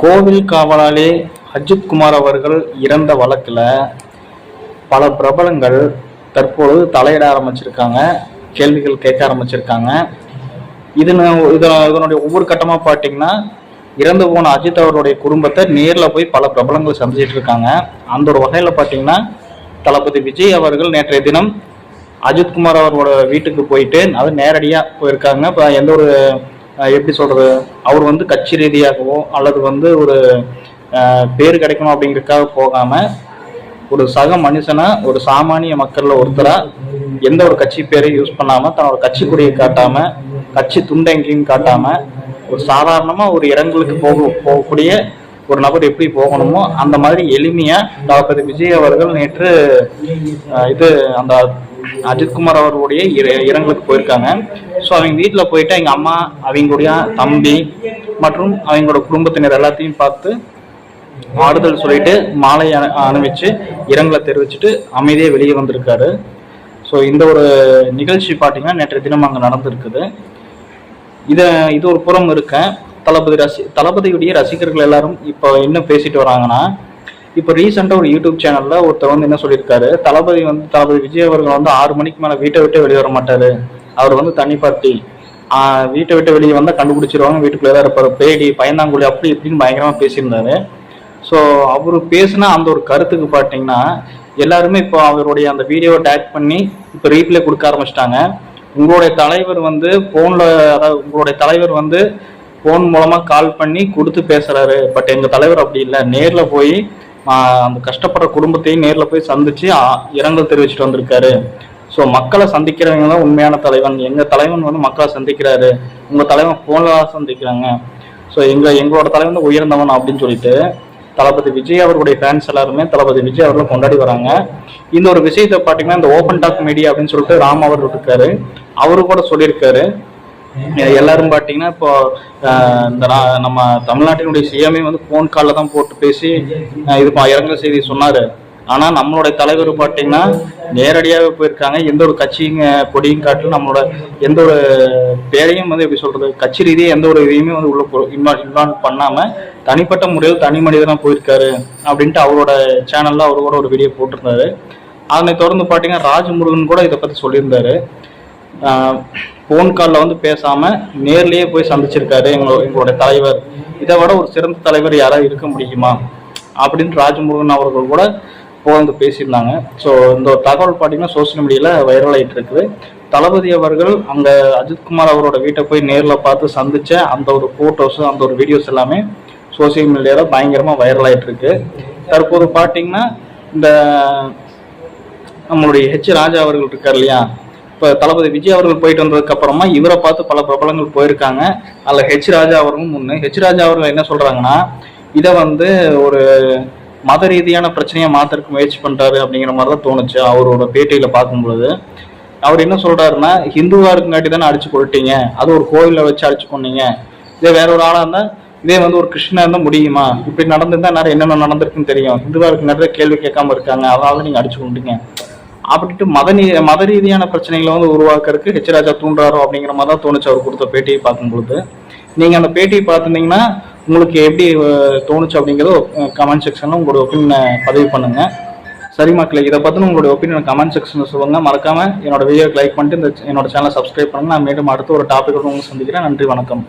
கோவில் காவலாளி அஜித் குமார் அவர்கள் இறந்த வழக்கில் பல பிரபலங்கள் தற்பொழுது தலையிட ஆரம்பிச்சிருக்காங்க கேள்விகள் கேட்க ஆரம்பிச்சிருக்காங்க. இது இதனுடைய ஒவ்வொரு கட்டமாக பார்த்தீங்கன்னா இறந்து போன அஜித் அவருடைய குடும்பத்தை நேரில் போய் பல பிரபலங்கள் சந்திச்சிட்டு இருக்காங்க. அந்த ஒரு வகையில் பார்த்தீங்கன்னா தளபதி விஜய் அவர்கள் நேற்றைய தினம் அஜித்குமார் அவரோட வீட்டுக்கு போயிட்டு அது நேரடியாக போயிருக்காங்க. இப்போ எந்த ஒரு எப்படி சொல்றது? அவர் வந்து கட்சி ரீதியாகவோ அல்லது வந்து ஒரு பேர் கிடைக்கணும் அப்படிங்கிறதுக்காக போகாம ஒரு சக மனுஷனா ஒரு சாமானிய மக்கள்ல ஒருத்தரா எந்த ஒரு கட்சி பேரையும் யூஸ் பண்ணாம தன்னோட கட்சி கொடியை காட்டாம கட்சி துண்டை எங்கேயும் காட்டாம ஒரு சாதாரணமா ஒரு இடங்களுக்கு போக போகக்கூடிய ஒரு நபர் எப்படி போகணுமோ அந்த மாதிரி எளிமையா டாக்டர் விஜய் அவர்கள் நேற்று இது அந்த அஜித்குமார் அவர்களுடைய இரங்கலுக்கு போயிருக்காங்க. ஸோ அவங்க வீட்டில் போயிட்டு எங்கள் அம்மா அவங்களுடைய தம்பி மற்றும் அவங்களோட குடும்பத்தினர் எல்லாத்தையும் பார்த்து ஆறுதல் சொல்லிட்டு மாலை அணி- அணிவிச்சு இரங்கலை தெரிவிச்சுட்டு அமைதியாக வெளியே வந்திருக்காரு. ஸோ இந்த ஒரு நிகழ்ச்சி பார்த்தீங்கன்னா நேற்றைய தினம் அங்கே நடந்திருக்குது. இதை இது ஒரு புறம் இருக்க தளபதி ரசி தளபதியுடைய ரசிகர்கள் எல்லாரும் இப்போ என்ன பேசிட்டு வராங்கன்னா இப்போ ரீசெண்டாக ஒரு யூடியூப் சேனலில் ஒருத்தர் வந்து என்ன சொல்லியிருக்காரு? தளபதி வந்து தளபதி விஜய் அவர்கள் வந்து ஆறு மணிக்கு மேலே வீட்டை விட்டு வெளியே வர மாட்டார். அவர் வந்து தனி பார்ட்டி. வீட்டை விட்டு வெளியே வந்தால் கண்டுபிடிச்சிருவாங்க வீட்டுக்குள்ளே தான் இருப்பார். பேடி பயந்தாங்குழி அப்படி இப்படின்னு பயங்கரமாக பேசியிருந்தாரு. ஸோ அவர் பேசினா அந்த ஒரு கருத்துக்கு பார்த்தீங்கன்னா எல்லாருமே இப்போ அவருடைய அந்த வீடியோவை டேக் பண்ணி இப்போ ரீப்ளே கொடுக்க ஆரம்பிச்சிட்டாங்க. உங்களுடைய தலைவர் வந்து ஃபோனில் அதாவது உங்களுடைய தலைவர் வந்து ஃபோன் மூலமாக கால் பண்ணி கொடுத்து பேசுகிறாரு பட் எங்கள் தலைவர் அப்படி இல்லை. நேரில் போய் அந்த கஷ்டப்படுற குடும்பத்தையும் நேரில் போய் சந்திச்சு இரங்கல் தெரிவிச்சிட்டு வந்திருக்காரு. ஸோ மக்களை சந்திக்கிறவங்க தான் உண்மையான தலைவன். எங்கள் தலைவன் வந்து மக்களை சந்திக்கிறாரு. உங்கள் தலைவன் ஃபோனில் தான் சந்திக்கிறாங்க. ஸோ எங்கள் எங்களோட தலைவன் வந்து உயர்ந்தவன் அப்படின்னு சொல்லிட்டு தளபதி விஜய் அவர்களுடைய ஃபேன்ஸ் எல்லாருமே தளபதி விஜய் அவர்களும் கொண்டாடி வராங்க. இந்த ஒரு விஷயத்தை பார்த்தீங்கன்னா இந்த ஓப்பன் டாக் மீடியா அப்படின்னு சொல்லிட்டு ராம் அவர் இருக்காரு. அவரு கூட சொல்லியிருக்காரு. எல்லாரும் பார்த்தீங்கன்னா இப்போ இந்த நம்ம தமிழ்நாட்டினுடைய சிஎம்ஏ வந்து ஃபோன் காலில் தான் போட்டு பேசி இது பா- செய்தி சொன்னார். ஆனால் நம்மளுடைய தலைவர் பார்த்தீங்கன்னா நேரடியாகவே போயிருக்காங்க. எந்த ஒரு கட்சியும் கொடியும் காட்டிலும் நம்மளோட எந்த ஒரு பேரையும் வந்து எப்படி சொல்றது கட்சி ரீதியாக எந்த ஒரு இதையுமே வந்து உள்ள இன்வால்வ் இன்வால்வ் பண்ணாமல் தனிப்பட்ட முறையில் தனி மனிதனாக போயிருக்காரு அப்படின்ட்டு அவரோட சேனலில் அவர் கூட ஒரு வீடியோ போட்டிருந்தாரு. அதனை தொடர்ந்து பார்த்தீங்கன்னா ராஜமுருகன் கூட இதை பற்றி சொல்லியிருந்தாரு. ஃபோன் காலில் வந்து பேசாமல் நேர்லேயே போய் சந்திச்சிருக்காரு எங்களோட எங்களோட தலைவர். இதை விட ஒரு சிறந்த தலைவர் யாராவது இருக்க முடியுமா? அப்படின்னு ராஜமுருகன் அவர்கள் கூட புகழ்ந்து பேசியிருந்தாங்க. ஸோ இந்த தகவல் பார்த்தீங்கன்னா சோஷியல் மீடியாவில் வைரல் ஆகிட்டு இருக்குது. தளபதி அவர்கள் அங்கே அஜித்குமார் அவரோட வீட்டை போய் நேரில் பார்த்து சந்தித்த அந்த ஒரு ஃபோட்டோஸ் அந்த ஒரு வீடியோஸ் எல்லாமே சோஷியல் மீடியாவில் பயங்கரமாக வைரல் ஆகிட்டு இருக்கு. தற்போது பார்த்தீங்கன்னா இந்த நம்மளுடைய ஹெச் ராஜா அவர்கள் இருக்கார் இல்லையா? இப்போ தளபதி விஜய் அவர்கள் போயிட்டு வந்ததுக்கு அப்புறமா இவரை பார்த்து பல பிரபலங்கள் போயிருக்காங்க. அதில் ஹெச் ராஜா அவர்களும் முன்னு ஹெச் ராஜா அவர்கள் என்ன சொல்கிறாங்கன்னா இதை வந்து ஒரு மத ரீதியான பிரச்சனையை மாத்திரக்கு முயற்சி பண்ணுறாரு அப்படிங்கிற மாதிரி தான் தோணுச்சு அவரோட பேட்டியில் பார்க்கும்பொழுது. அவர் என்ன சொல்கிறாருன்னா ஹிந்துவாக இருக்குங்காட்டி தானே அடிச்சு கொள்ட்டீங்க அது ஒரு கோயிலில் வச்சு அடிச்சு கொண்டீங்க இதே வேற ஒரு ஆளாக இருந்தால் இதே வந்து ஒரு கிருஷ்ணா இருந்தால் முடியுமா? இப்படி நடந்திருந்தால் நிறைய என்னென்ன நடந்திருக்குன்னு தெரியும். ஹிந்துவாக இருக்கு நிறைய கேள்வி கேட்காம இருக்காங்க. அதனால நீங்கள் அடிச்சு கொண்டீங்க அப்படின்ட்டு மத நீ மத ரீதியான பிரச்சனைகளை வந்து உருவாக்குறதுக்கு ஹெச் ராஜா தூண்டுறாரோ அப்படிங்கிற மாதிரி தான் தோணுச்சு அவர் கொடுத்த பேட்டியை பார்க்கும்பொழுது. நீங்கள் அந்த பேட்டியை பார்த்துருந்தீங்கன்னா உங்களுக்கு எப்படி தோணுச்சு அப்படிங்கிறத கமெண்ட் செக்ஷனில் உங்களோட ஒப்பீனியனை பதிவு பண்ணுங்கள் சரி மக்களே இதை பற்றின உங்களுடைய ஒப்பீனியன் கமெண்ட் செக்ஷனில் சொல்லுங்கள் மறக்காமல் என்னோட வீடியோக்கு லைக் பண்ணிட்டு இந்த என்னோட சேனலை சப்ஸ்கிரைப் பண்ணுங்கள் நான் மீண்டும் அடுத்த ஒரு டாப்பிக் உங்களுக்கு சந்திக்கிறேன். நன்றி வணக்கம்.